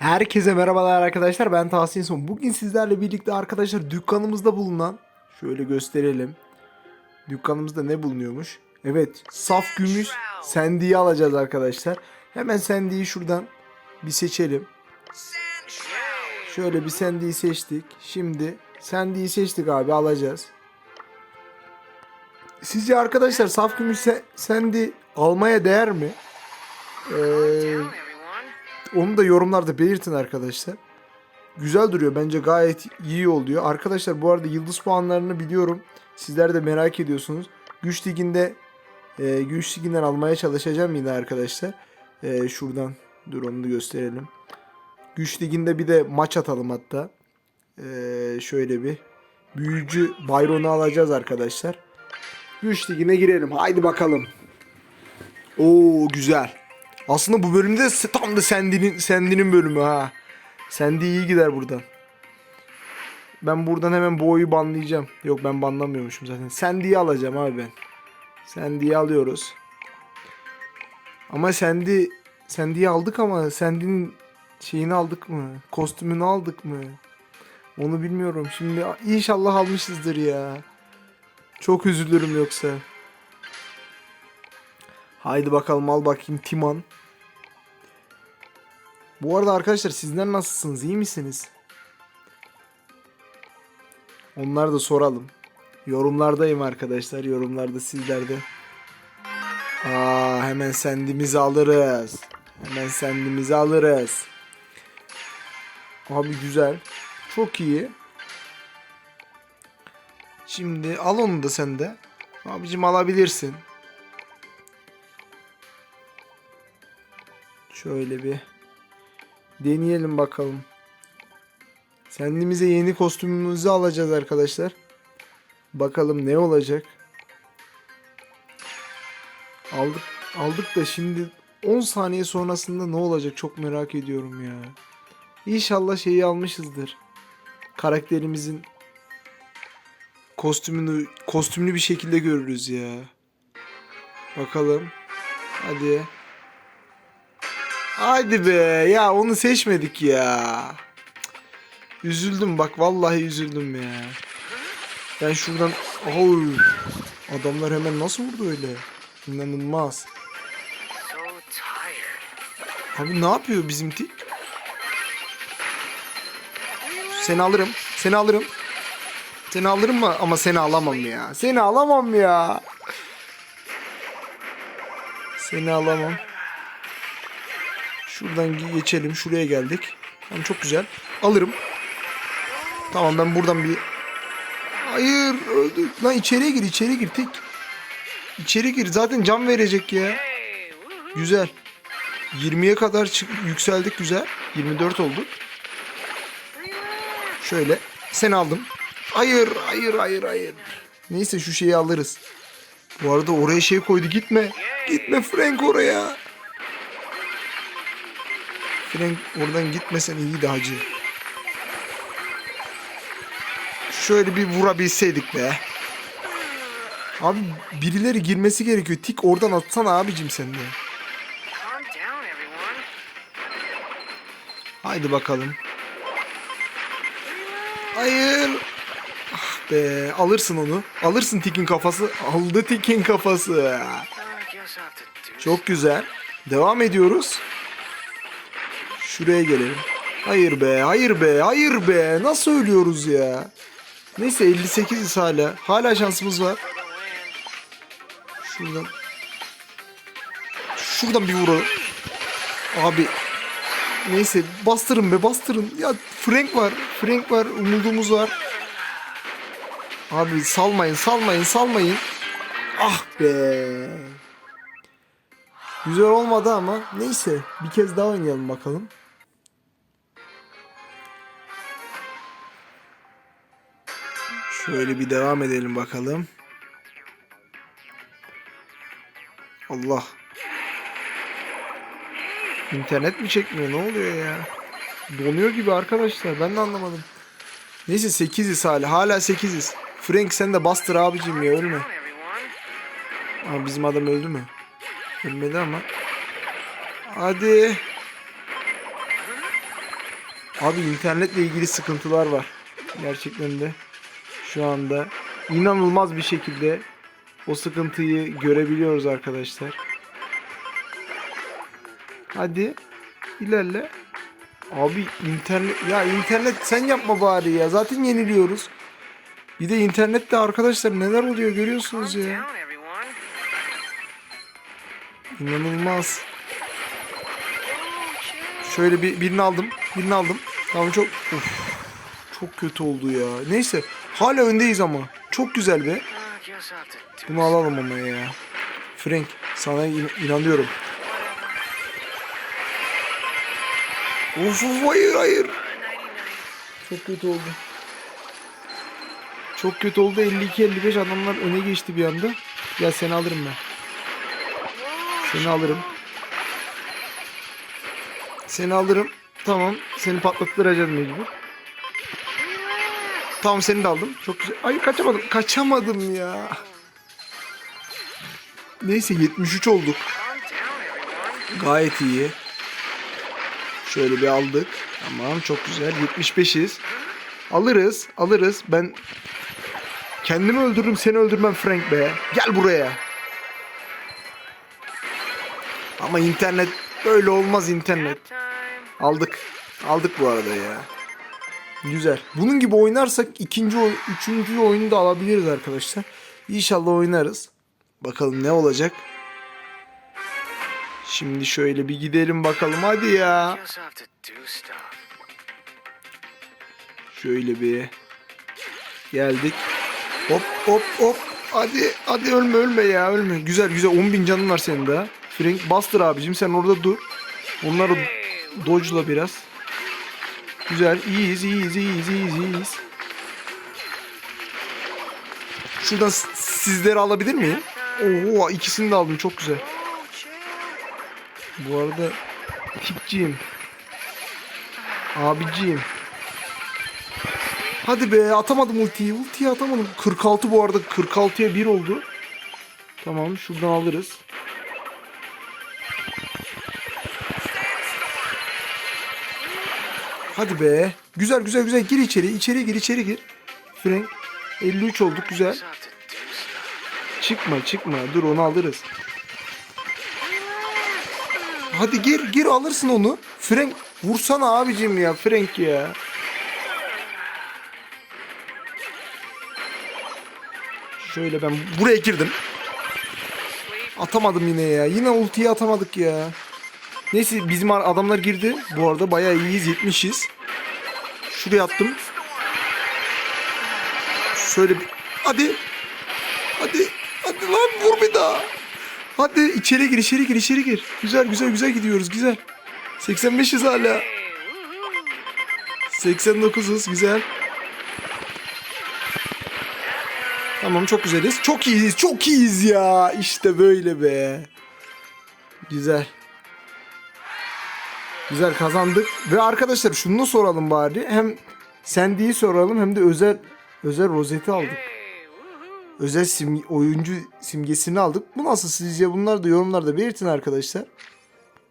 Herkese merhabalar arkadaşlar ben Tahsin Son. Bugün sizlerle birlikte arkadaşlar dükkanımızda bulunan şöyle gösterelim. Dükkanımızda ne bulunuyormuş? Evet saf gümüş sendiyi alacağız arkadaşlar. Hemen sendiyi şuradan bir seçelim. Şöyle bir sendiyi seçtik. Şimdi sendiyi seçtik abi alacağız. Sizce arkadaşlar saf gümüş se- sendi almaya değer mi? Ee, onu da yorumlarda belirtin arkadaşlar. Güzel duruyor. Bence gayet iyi oluyor. Arkadaşlar bu arada yıldız puanlarını biliyorum. Sizler de merak ediyorsunuz. Güç liginde e, güç liginden almaya çalışacağım yine arkadaşlar. E, şuradan dur onu da gösterelim. Güç liginde bir de maç atalım hatta. E, şöyle bir büyücü Byron'u alacağız arkadaşlar. Güç ligine girelim. Haydi bakalım. Oo güzel. Aslında bu bölümde de tam da Sandy'nin Sandy'nin bölümü ha. Sandy iyi gider buradan. Ben buradan hemen boğayı banlayacağım. Yok ben banlamıyormuşum zaten. Sandy'yi alacağım abi ben. Sandy'yi alıyoruz. Ama Sandy Sandy'yi aldık ama Sandy'nin şeyini aldık mı? Kostümünü aldık mı? Onu bilmiyorum. Şimdi inşallah almışızdır ya. Çok üzülürüm yoksa. Haydi bakalım al bakayım Timan. Bu arada arkadaşlar sizler nasılsınız? İyi misiniz? Onlar da soralım. Yorumlardayım arkadaşlar. Yorumlarda sizlerde. Aa, hemen sendimizi alırız. Hemen sendimizi alırız. Abi güzel. Çok iyi. Şimdi al onu da sen de. Abicim alabilirsin. Şöyle bir deneyelim bakalım. Kendimize yeni kostümümüzü alacağız arkadaşlar. Bakalım ne olacak. Aldık aldık da şimdi 10 saniye sonrasında ne olacak çok merak ediyorum ya. İnşallah şeyi almışızdır. Karakterimizin kostümünü kostümlü bir şekilde görürüz ya. Bakalım. Hadi. Haydi be ya onu seçmedik ya. Üzüldüm bak vallahi üzüldüm ya. Ben şuradan oy adamlar hemen nasıl vurdu öyle? İnanılmaz. Abi ne yapıyor bizim tik? Seni alırım. Seni alırım. Seni alırım mı? Ama seni alamam ya. Seni alamam ya. Seni alamam. Şuradan geçelim. Şuraya geldik. Tamam çok güzel. Alırım. Tamam ben buradan bir... Hayır öldük. Lan içeriye gir içeri gir tek. İçeri gir zaten can verecek ya. Güzel. 20'ye kadar çık yükseldik güzel. 24 olduk. Şöyle. Sen aldım. Hayır, hayır, hayır, hayır. Neyse şu şeyi alırız. Bu arada oraya şey koydu. Gitme. Gitme Frank oraya. Frank oradan gitmesen iyiydi hacı. Şöyle bir vurabilseydik be. Abi birileri girmesi gerekiyor. Tik oradan atsana abicim sen de. Haydi bakalım. Hayır. Ah be alırsın onu. Alırsın Tik'in kafası. Aldı Tik'in kafası. Çok güzel. Devam ediyoruz. Şuraya gelelim. Hayır be, hayır be, hayır be. Nasıl ölüyoruz ya? Neyse 58'iz hala. Hala şansımız var. Şuradan. Şuradan bir vuralım. Abi. Neyse bastırın be bastırın. Ya Frank var. Frank var. Umudumuz var. Abi salmayın salmayın salmayın. Ah be. Güzel olmadı ama neyse bir kez daha oynayalım bakalım. Şöyle bir devam edelim bakalım. Allah. İnternet mi çekmiyor? Ne oluyor ya? Donuyor gibi arkadaşlar. Ben de anlamadım. Neyse 8'iz hala. Hala 8'iz. Frank sen de bastır abicim ya ölme. Ama bizim adam öldü mü? Ölmedi ama. Hadi. Abi internetle ilgili sıkıntılar var. Gerçekten de şu anda inanılmaz bir şekilde o sıkıntıyı görebiliyoruz arkadaşlar. Hadi ilerle. Abi internet ya internet sen yapma bari ya. Zaten yeniliyoruz. Bir de internette arkadaşlar neler oluyor görüyorsunuz ya. İnanılmaz. Şöyle bir birini aldım. Birini aldım. Tamam çok Uf, çok kötü oldu ya. Neyse hala öndeyiz ama. Çok güzel be. Bunu alalım ama ya. Frank sana in- inanıyorum. Of of hayır hayır. Çok kötü oldu. Çok kötü oldu. 52-55 adamlar öne geçti bir anda. Gel seni alırım ben. Seni alırım. Seni alırım. Tamam. Seni patlattıracağız mecbur. Tamam seni de aldım. Çok güzel. Ay kaçamadım. Kaçamadım ya. Neyse 73 olduk. Gayet iyi. Şöyle bir aldık. Tamam çok güzel. 75'iz. Alırız. Alırız. Ben kendimi öldürürüm seni öldürmem Frank be. Gel buraya. Ama internet böyle olmaz internet. Aldık. Aldık bu arada ya. Güzel. Bunun gibi oynarsak ikinci, üçüncü oyunu da alabiliriz arkadaşlar. İnşallah oynarız. Bakalım ne olacak. Şimdi şöyle bir gidelim bakalım hadi ya. Şöyle bir geldik. Hop hop hop. Hadi hadi ölme ölme ya ölme. Güzel güzel 10 bin canın var senin daha. Frank bastır abicim sen orada dur. Onları dodge'la biraz. Güzel iyiyiz iyiyiz iyiyiz iyiyiz iyiyiz. Şuradan sizleri alabilir miyim? Oo ikisini de aldım çok güzel. Bu arada tipciyim. Abiciyim. Hadi be atamadım ultiyi. Ultiyi atamadım. 46 bu arada 46'ya 1 oldu. Tamam şuradan alırız. Hadi be. Güzel güzel güzel gir içeri. İçeri gir içeri gir. Frank 53 olduk güzel. Çıkma çıkma dur onu alırız. Hadi gir gir alırsın onu. Frank vursana abicim ya Frank ya. Şöyle ben buraya girdim. Atamadım yine ya. Yine ultiyi atamadık ya. Neyse bizim ar- adamlar girdi. Bu arada bayağı iyiyiz 70'iz. Şuraya attım. Şöyle bir... Hadi. Hadi. Hadi lan vur bir daha. Hadi içeri gir içeri gir içeri gir. Güzel güzel güzel gidiyoruz güzel. 85'iz hala. Hey, woohoo. 89'uz güzel. Tamam çok güzeliz. Çok iyiyiz çok iyiyiz ya. İşte böyle be. Güzel. Güzel kazandık. Ve arkadaşlar şunu da soralım bari. Hem Sandy'yi soralım hem de özel özel rozeti aldık. Özel sim, oyuncu simgesini aldık. Bu nasıl sizce? Bunlar da yorumlarda belirtin arkadaşlar.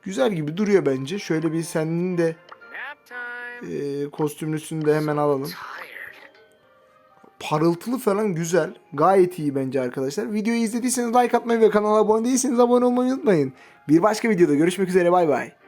Güzel gibi duruyor bence. Şöyle bir senin de e, kostümlüsünü de hemen alalım. Parıltılı falan güzel. Gayet iyi bence arkadaşlar. Videoyu izlediyseniz like atmayı ve kanala abone değilseniz abone olmayı unutmayın. Bir başka videoda görüşmek üzere bay bay.